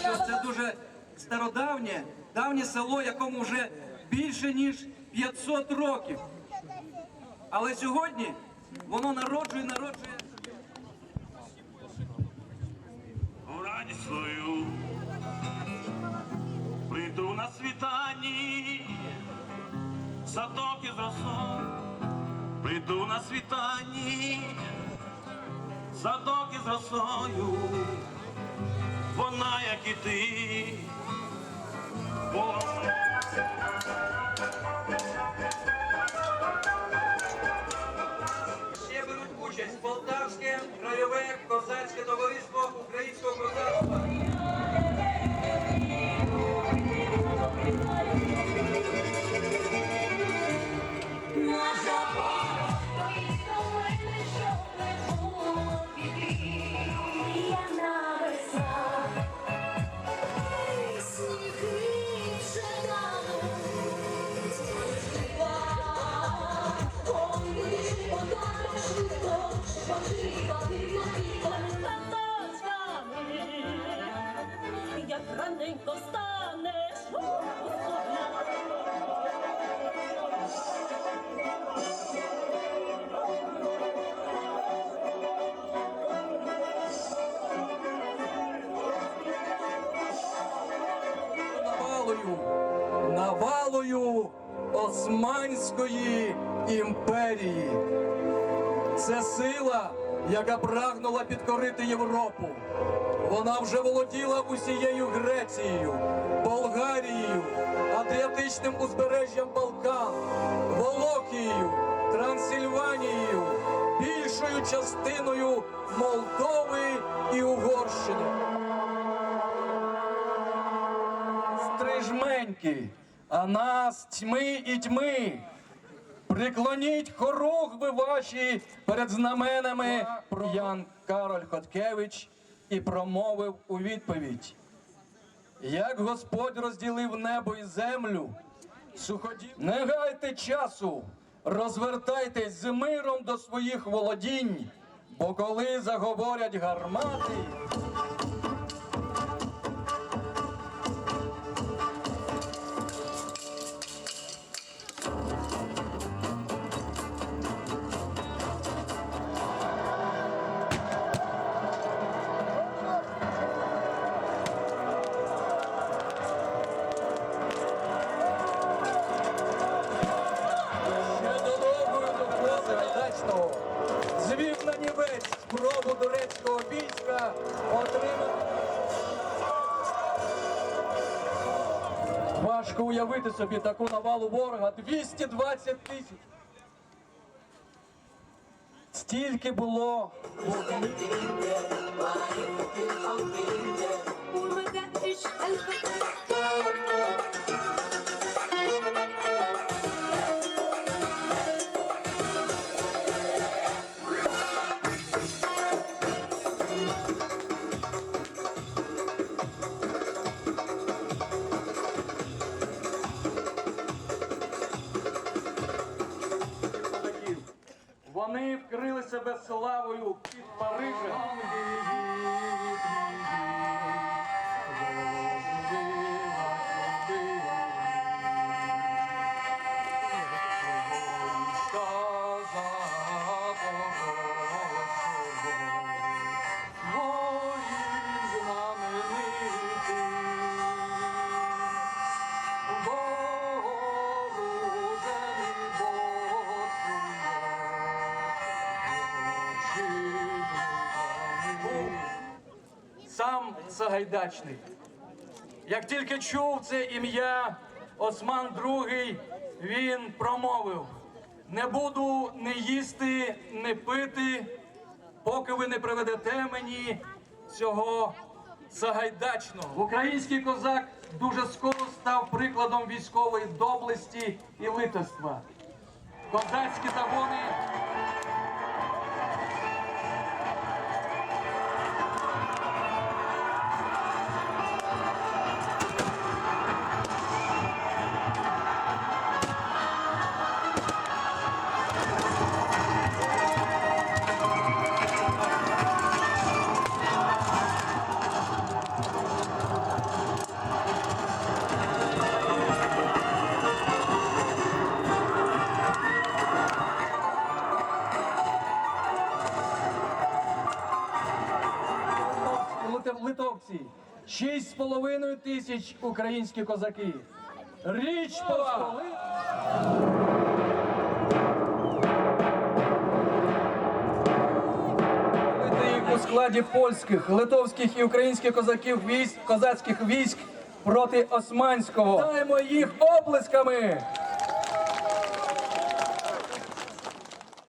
Що це дуже стародавнє, давнє село, якому вже більше ніж 500 років. Але сьогодні воно народжує, народжує. Радість свою прийду на світанні, садок із росом, прийду на світанні садок із росою, вона, як і ти, вона. Як раненько станеш, навалою, навалою Османської імперії. Це сила, яка прагнула підкорити Європу. Вона вже володіла усією Грецією, Болгарією, Адріатичним узбережжям Балкан, Волокією, Трансильванією, більшою частиною Молдови і Угорщини. стрижменьки, а нас тьми і тьми. Приклоніть хоругви ваші перед знаменами. Ян Кароль Хоткевич і промовив у відповідь. Як Господь розділив небо і землю, суходів, не гайте часу, розвертайтесь з миром до своїх володінь, бо коли заговорять гармати. Гайдачного звів на нівець спробу турецького війська отримати. Важко уявити собі таку навалу ворога 220 тисяч. Стільки було Вони вкрили себе славою під Парижем. Сагайдачний. Як тільки чув це ім'я Осман II, він промовив: не буду не їсти, не пити, поки ви не приведете мені цього Сагайдачного. Український козак дуже скоро став прикладом військової доблесті і литоства. Козацькі загони литовці, шість з половиною тисяч українські козаки. Річ Посполита. У складі польських, литовських і українських козаків військ, козацьких військ проти османського. Даємо їх оплесками!